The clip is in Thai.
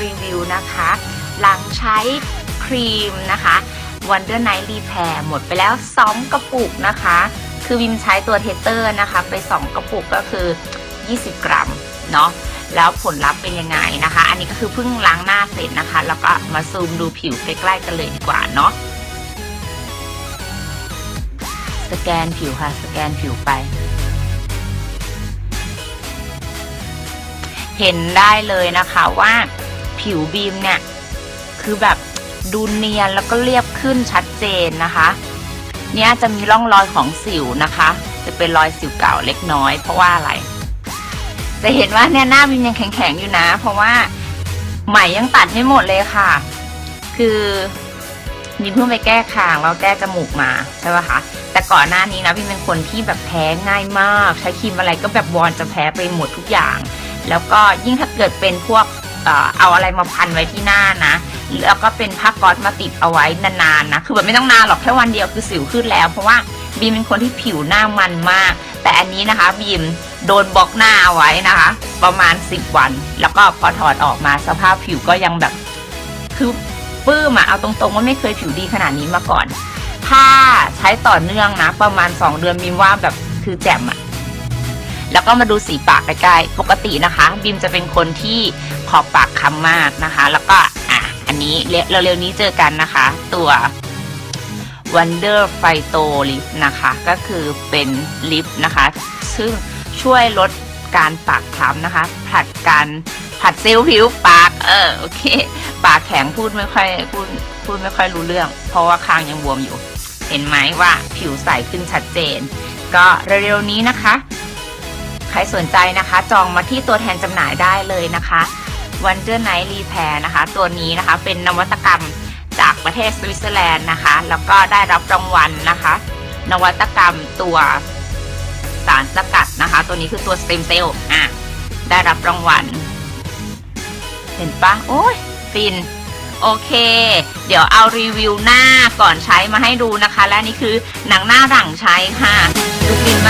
ท์ครีมนะคะ Wonder Night Repair หมดไปแล้ว 2 กระปุกนะคะ คือวิมใช้ตัวเทเตอร์นะคะ ไป 2 กระปุกก็คือ 20 กรัมเนาะแล้วผลลัพธ์เป็นยังไงนะคะ อันนี้ก็คือเพิ่งล้างหน้าเสร็จนะคะ แล้วก็มาซูมดูผิวใกล้ๆกันเลยดีกว่าเนาะสแกนผิวค่ะ สแกนผิวไป เห็นได้เลยนะคะว่า ผิวบีมเนี่ย คือแบบดูเนียนแล้วก็เรียบขึ้นชัดเจนนะคะ เนี่ยจะมีร่องรอยของสิวนะคะ จะเป็นรอยสิวเก่าเล็กน้อย เพราะว่าอะไร จะเห็นว่าเนี่ยหน้าบีมยังแข็งๆอยู่นะ เพราะว่าไหมยังตัดไม่หมดเลยค่ะ คือบีมเพิ่งไปแก้คางแล้วแก้จมูกมาใช่ป่ะคะแต่ก่อนหน้านี้นะพี่เป็นคนที่แบบแพ้ง่ายมาก ใช้ครีมอะไรก็แบบวอนจะแพ้ไปหมดทุกอย่าง แล้วก็ยิ่งถ้าเกิดเป็นพวก เอาอะไรมาพันไว้ที่หน้านะ แล้วก็เป็นผ้าก๊อซมาติดเอาไว้นานๆนะ คือแบบไม่ต้องนานหรอกแค่วันเดียวคือสิวขึ้นแล้ว เพราะว่าบีมเป็นคนที่ผิวหน้ามันมาก แต่อันนี้นะคะบีมโดนบล็อกหน้าเอาไว้นะคะ ประมาณ 10 วัน แล้วก็พอถอดออกมาสภาพผิวก็ยังแบบคือปื้มอะเอาตรงๆว่าไม่เคยผิวดีขนาดนี้มาก่อน ถ้าใช้ต่อเนื่องนะ ประมาณ 2 เดือนบีมว่าแบบคือแจ่มอะ แล้วก็มาดูสีปากใกล้ๆปกตินะคะบีมจะเป็นคนที่ขอบปากคำมากนะคะ แล้วก็อะอันนี้เร็วๆนี้เจอกันนะคะ ตัว Wonder Phyto Lip นะคะ ก็คือเป็นลิปนะคะ ซึ่งช่วยลดการปากคล้ำนะคะ ผัดการผัดเซลล์ผิวปาก เออโอเค ปากแข็งพูดไม่ค่อยพูดพูดไม่ค่อยรู้เรื่อง เพราะว่าคางยังบวมอยู่ เห็นไหมว่าผิวใสขึ้นชัดเจน ก็เร็วๆนี้นะคะ ใครสนใจนะคะ จองมาที่ตัวแทนจำหน่ายได้เลยนะคะ Wonder Night Repair นะคะ ตัวนี้นะคะเป็นนวัตกรรมจากประเทศสวิตเซอร์แลนด์นะคะ แล้วก็ได้รับรางวัลนะคะ นวัตกรรมตัวสารสกัดนะคะ ตัวนี้คือตัวสเต็มเซลล์อะได้รับรางวัล เห็นปะโอ้ยฟิน โอเค เดี๋ยวเอารีวิวหน้าก่อนใช้มาให้ดูนะคะ และนี่คือหนังหน้าหลังใช้ค่ะ ดูฟินมาก